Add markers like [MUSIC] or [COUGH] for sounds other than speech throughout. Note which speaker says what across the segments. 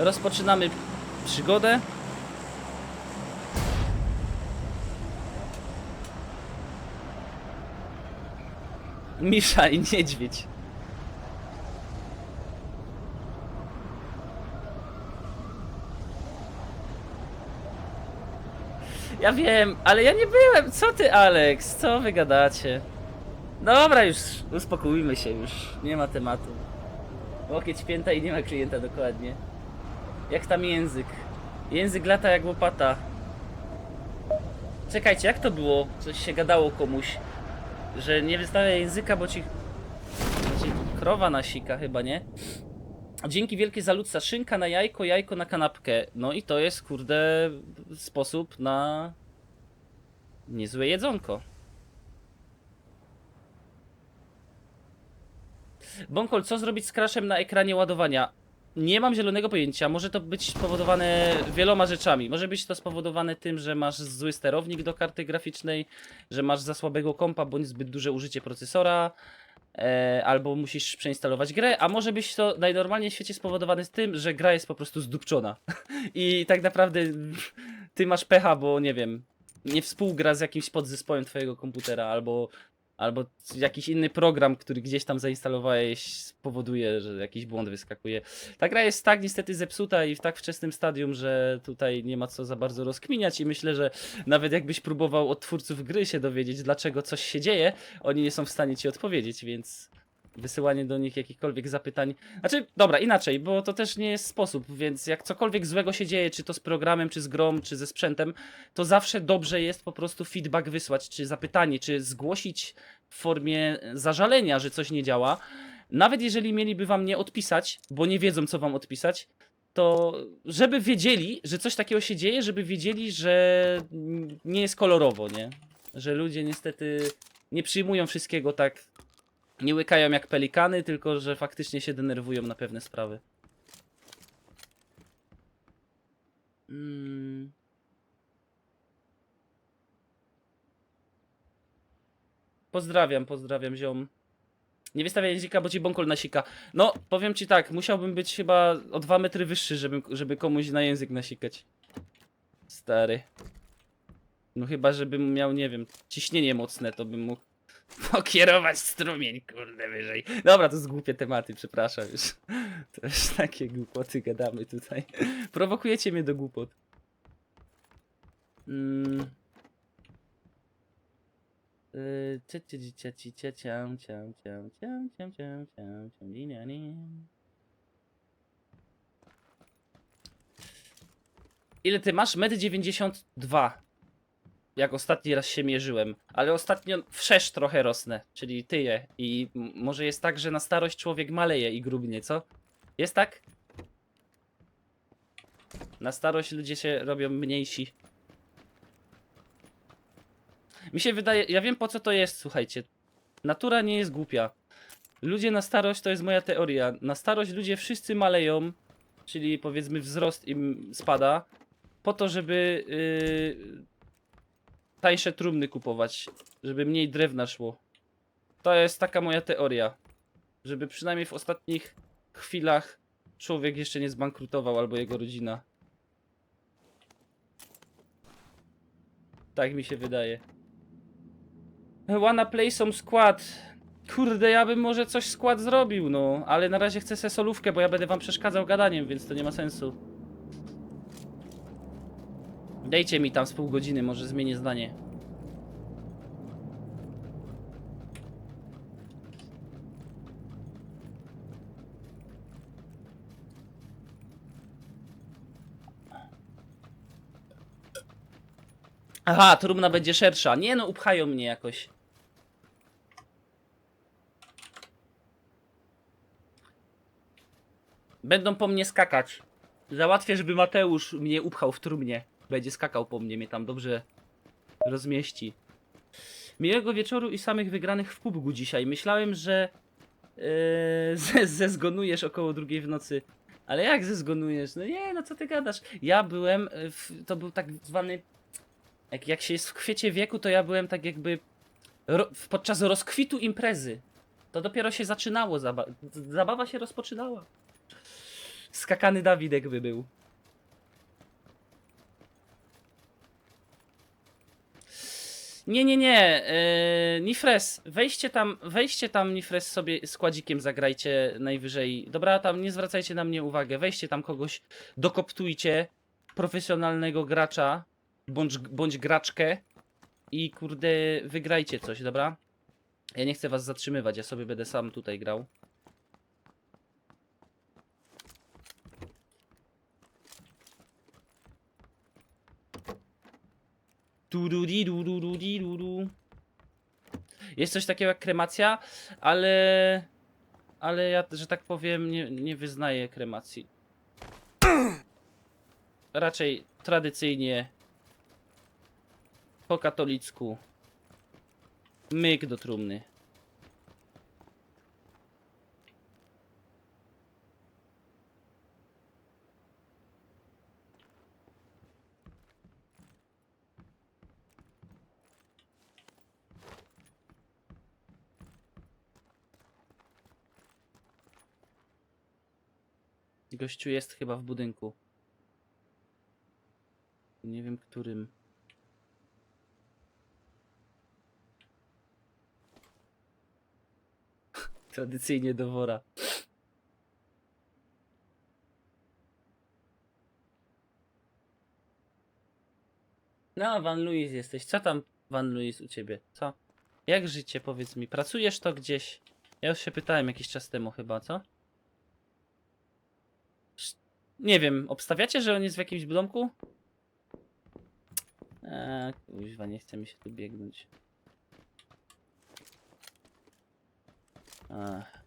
Speaker 1: Rozpoczynamy przygodę. Misza i niedźwiedź. Ja wiem, ale ja nie byłem. Co ty, Alex? Co wy gadacie? Dobra, już uspokójmy się, już nie ma tematu. Łokieć pięta i nie ma klienta dokładnie. Jak tam język? Język lata jak łopata. Czekajcie, jak to było? Coś się gadało komuś, że nie wystawia języka, bo ci... Ci krowa nasika chyba, nie? Dzięki wielkie za ludca. Szynka na jajko, jajko na kanapkę. No i to jest, kurde, sposób na niezłe jedzonko. Bonkol, co zrobić z crashem na ekranie ładowania? Nie mam zielonego pojęcia. Może to być spowodowane wieloma rzeczami. Może być to spowodowane tym, że masz zły sterownik do karty graficznej, że masz za słabego kompa bądź zbyt duże użycie procesora, e, albo musisz przeinstalować grę, a może być to najnormalniej w świecie spowodowane z tym, że gra jest po prostu zdupczona. [LAUGHS] I tak naprawdę ty masz pecha, bo nie wiem, nie współgra z jakimś podzespołem twojego komputera, albo albo jakiś inny program, który gdzieś tam zainstalowałeś, spowoduje, że jakiś błąd wyskakuje. Ta gra jest tak niestety zepsuta i w tak wczesnym stadium, że tutaj nie ma co za bardzo rozkminiać i myślę, że nawet jakbyś próbował od twórców gry się dowiedzieć, dlaczego coś się dzieje, oni nie są w stanie ci odpowiedzieć, więc wysyłanie do nich jakichkolwiek zapytań. Znaczy, dobra, inaczej, bo to też nie jest sposób, więc jak cokolwiek złego się dzieje, czy to z programem, czy z grą, czy ze sprzętem, to zawsze dobrze jest po prostu feedback wysłać, czy zapytanie, czy zgłosić w formie zażalenia, że coś nie działa. Nawet jeżeli mieliby wam nie odpisać, bo nie wiedzą, co wam odpisać, to żeby wiedzieli, że coś takiego się dzieje, żeby wiedzieli, że nie jest kolorowo, nie? Że ludzie niestety nie przyjmują wszystkiego tak, nie łykają jak pelikany, tylko że faktycznie się denerwują na pewne sprawy. Mm. Pozdrawiam, pozdrawiam ziom. Nie wystawiaj języka, bo ci bąkol nasika. No, powiem ci tak, musiałbym być chyba o dwa metry wyższy, żeby, żeby komuś na język nasikać. Stary. No chyba, żebym miał, nie wiem, ciśnienie mocne, to bym mógł pokierować strumień, kurde, wyżej. Dobra, to jest głupie tematy, przepraszam już. [LAUGHS] Już takie głupoty gadamy tutaj. Prowokujecie mnie do głupot. Mm. Ile ty masz? Metr 92. Jak ostatni raz się mierzyłem. Ale ostatnio wszerz trochę rosnę, czyli tyję. I może jest tak, że na starość człowiek maleje i grubnie, co? Jest tak? Na starość ludzie się robią mniejsi. Mi się wydaje, ja wiem po co to jest, słuchajcie. Natura nie jest głupia. Ludzie na starość, to jest moja teoria. Na starość ludzie wszyscy maleją, czyli powiedzmy wzrost im spada, po to, żeby yy, tańsze trumny kupować, żeby mniej drewna szło. To jest taka moja teoria. Żeby przynajmniej w ostatnich chwilach człowiek jeszcze nie zbankrutował albo jego rodzina. Tak mi się wydaje. Wanna play some skład. Kurde, ja bym może coś skład zrobił, no. Ale na razie chcę se solówkę, bo ja będę wam przeszkadzał gadaniem, więc to nie ma sensu. Dejcie mi tam z pół godziny, może zmienię zdanie. Aha, trumna będzie szersza. Nie no, upchają mnie jakoś. Będą po mnie skakać. Załatwię, żeby Mateusz mnie upchał w trumnie. Będzie skakał po mnie, mnie tam dobrze rozmieści. Miłego wieczoru i samych wygranych w PUBG dzisiaj. Myślałem, że yy, [LAUGHS] ze- zezgonujesz około drugiej w nocy. Ale jak zezgonujesz? No nie, no co ty gadasz? Ja byłem, y, w, to był tak zwany, jak, jak się jest w kwiecie wieku, to ja byłem tak jakby ro, podczas rozkwitu imprezy. To dopiero się zaczynało, zaba zabawa się rozpoczynała. Skakany Dawidek by był. Nie, nie, nie. Yy, Nifres, weźcie tam, weźcie tam Nifres sobie składzikiem zagrajcie najwyżej. Dobra, tam nie zwracajcie na mnie uwagę. Weźcie tam kogoś, dokoptujcie profesjonalnego gracza bądź, bądź graczkę i kurde wygrajcie coś, dobra? Ja nie chcę was zatrzymywać, ja sobie będę sam tutaj grał. Du-du-di-du-du-du-di-du-du. Jest coś takiego jak kremacja, ale. Ale ja, że tak powiem, nie, nie wyznaję kremacji. Raczej tradycyjnie. Po katolicku. Myk do trumny. Gościu jest chyba w budynku. Nie wiem którym. [LAUGHS] Tradycyjnie do wora. No, Van Luis jesteś. Co tam, Van Luis, u ciebie? Co? Jak życie, powiedz mi? Pracujesz to gdzieś? Ja już się pytałem jakiś czas temu chyba, co? Nie wiem, obstawiacie, że on jest w jakimś domku? Eee, kuźwa, nie chce mi się tu biegnąć. Ach.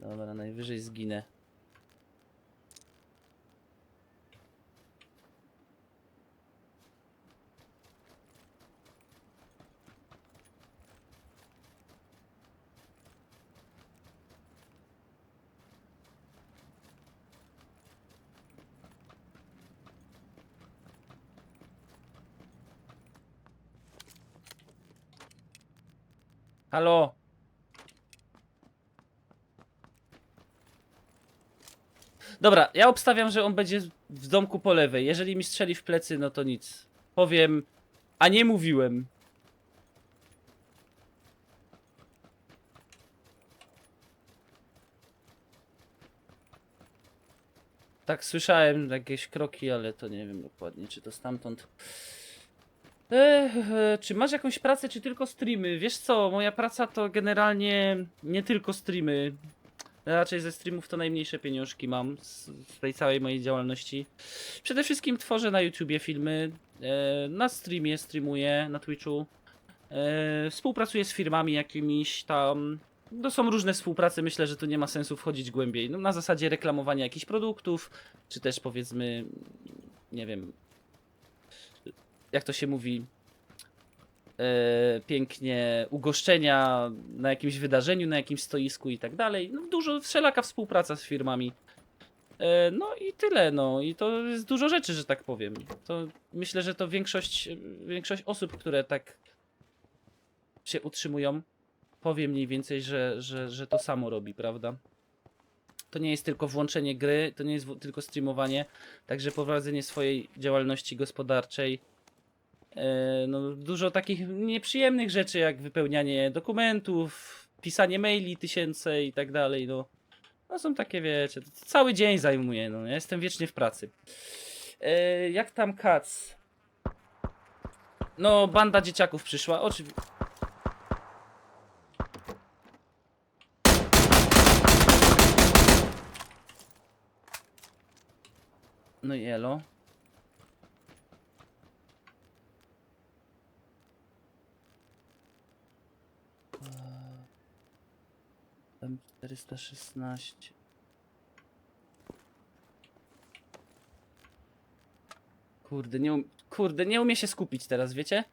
Speaker 1: Dobra, najwyżej zginę. Halo? Dobra, ja obstawiam, że on będzie w domku po lewej. Jeżeli mi strzeli w plecy, no to nic. Powiem, a nie mówiłem. Tak słyszałem jakieś kroki, ale to nie wiem dokładnie, czy to stamtąd. Ech, czy masz jakąś pracę, czy tylko streamy? Wiesz co, moja praca to generalnie nie tylko streamy. Raczej ze streamów to najmniejsze pieniążki mam z, z tej całej mojej działalności. Przede wszystkim tworzę na YouTubie filmy, e, na streamie streamuję, na Twitchu. E, współpracuję z firmami jakimiś tam. To są różne współprace, myślę, że tu nie ma sensu wchodzić głębiej. No, na zasadzie reklamowania jakichś produktów, czy też powiedzmy, nie wiem, jak to się mówi, e, pięknie ugoszczenia na jakimś wydarzeniu, na jakimś stoisku i tak dalej. No, dużo, wszelaka współpraca z firmami. E, no i tyle, no i to jest dużo rzeczy, że tak powiem. To myślę, że to większość, większość osób, które tak się utrzymują, powie mniej więcej, że, że, że to samo robi, prawda? To nie jest tylko włączenie gry, to nie jest tylko streamowanie, także prowadzenie swojej działalności gospodarczej. E, no, dużo takich nieprzyjemnych rzeczy, jak wypełnianie dokumentów, pisanie maili tysięcy i tak dalej. No, no są takie, wiecie, to cały dzień zajmuje. No, ja jestem wiecznie w pracy. E, jak tam Kac? No, banda dzieciaków przyszła. Oczywiście. No i elo. M416. Kurde, nie um... Kurde, nie umie się skupić teraz, wiecie?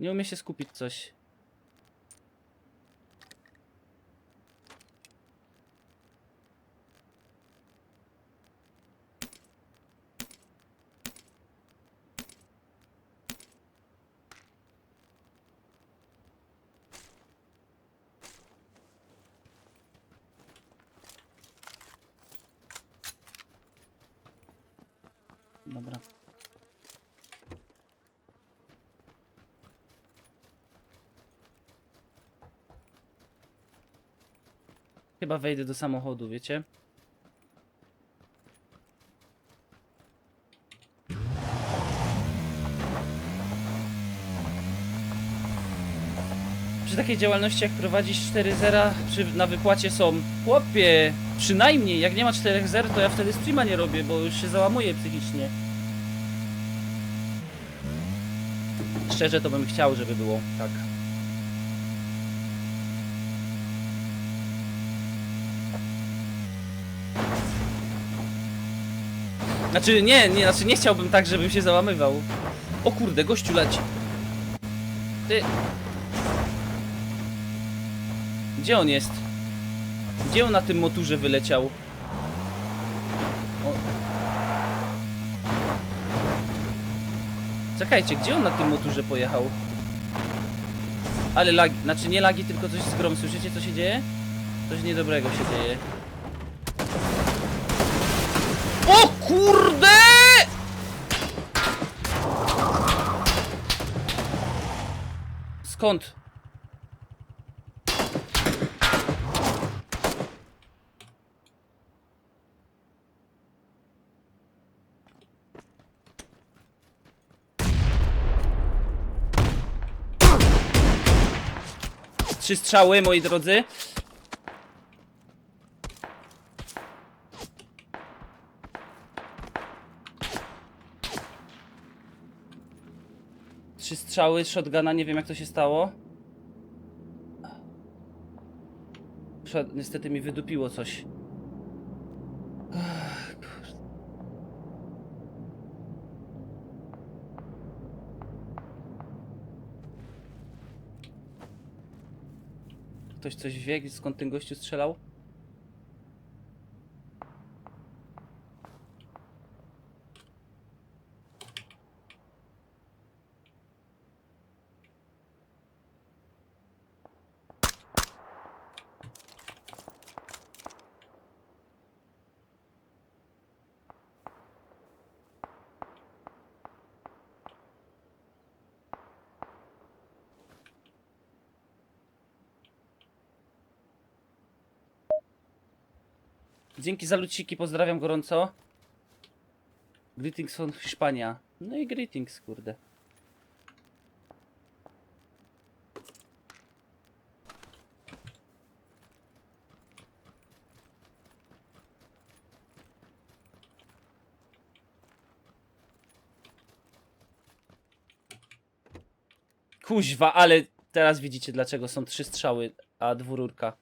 Speaker 1: Nie umie się skupić coś. Dobra. Chyba wejdę do samochodu, wiecie? Przy takiej działalności jak prowadzić 4.0 przy, na wypłacie są Chłopie, przynajmniej jak nie ma 4.0 to ja wtedy streama nie robię, bo już się załamuję psychicznie Szczerze to bym chciał, żeby było tak Znaczy nie, nie, znaczy nie chciałbym tak, żebym się załamywał O kurde, gościu leci Ty Gdzie on jest? Gdzie on na tym motorze wyleciał? Czekajcie, gdzie on na tym motorze pojechał? Ale lagi, znaczy nie lagi, tylko coś z grom. Słyszycie co się dzieje? Coś niedobrego się dzieje. O kurde! Skąd? Trzy strzały, moi drodzy. Trzy strzały shotguna, nie wiem jak to się stało. Niestety mi wydupiło coś. Ktoś coś wie, skąd ten gościu strzelał? Dzięki za luciki, pozdrawiam gorąco. Greetings from Hiszpania. No i greetings, kurde. Kuźwa, ale teraz widzicie dlaczego są trzy strzały, a dwururka.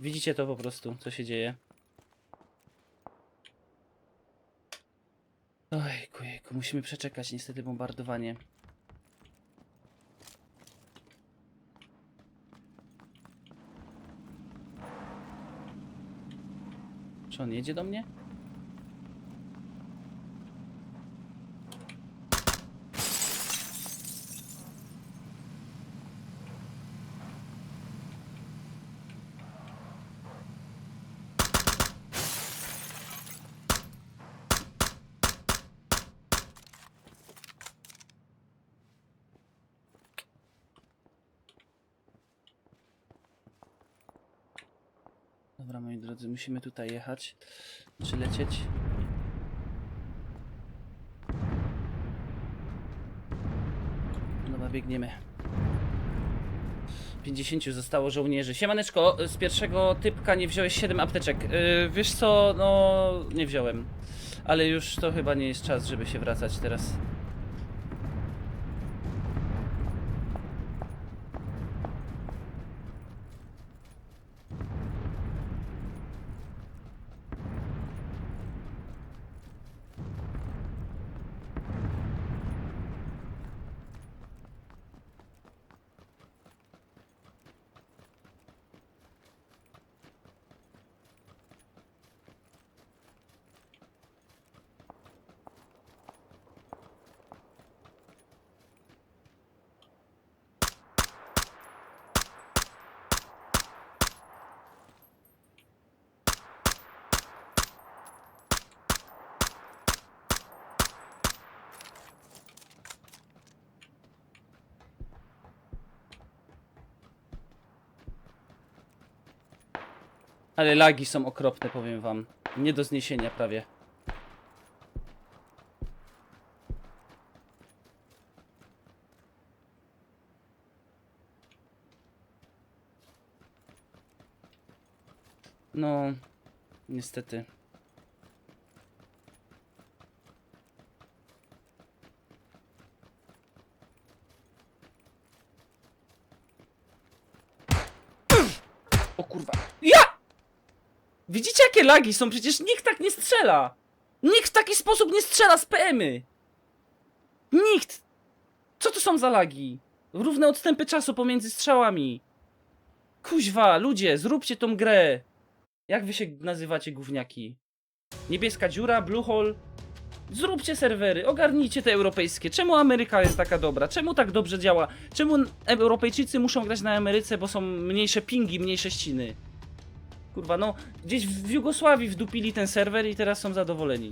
Speaker 1: Widzicie to po prostu, co się dzieje. Ojku, jejku, musimy przeczekać niestety bombardowanie. Czy on jedzie do mnie? Dobra, moi drodzy, musimy tutaj jechać. Czy lecieć? Dobra, biegniemy. 50 zostało żołnierzy. Siemaneczko, z pierwszego typka nie wziąłeś 7 apteczek. Yy, wiesz co, no nie wziąłem. Ale już to chyba nie jest czas, żeby się wracać teraz. Ale lagi są okropne, powiem wam. Nie do zniesienia prawie. No, niestety. O kurwa. Ja! Widzicie jakie lagi są? Przecież nikt tak nie strzela! Nikt w taki sposób nie strzela z PM-y! Nikt! Co to są za lagi? Równe odstępy czasu pomiędzy strzałami. Kuźwa, ludzie, zróbcie tą grę. Jak wy się nazywacie, gówniaki? Niebieska dziura, Bluehole? Zróbcie serwery, ogarnijcie te europejskie. Czemu Ameryka jest taka dobra? Czemu tak dobrze działa? Czemu Europejczycy muszą grać na Ameryce, bo są mniejsze pingi, mniejsze ściny? Kurwa, no, gdzieś w Jugosławii wdupili ten serwer i teraz są zadowoleni.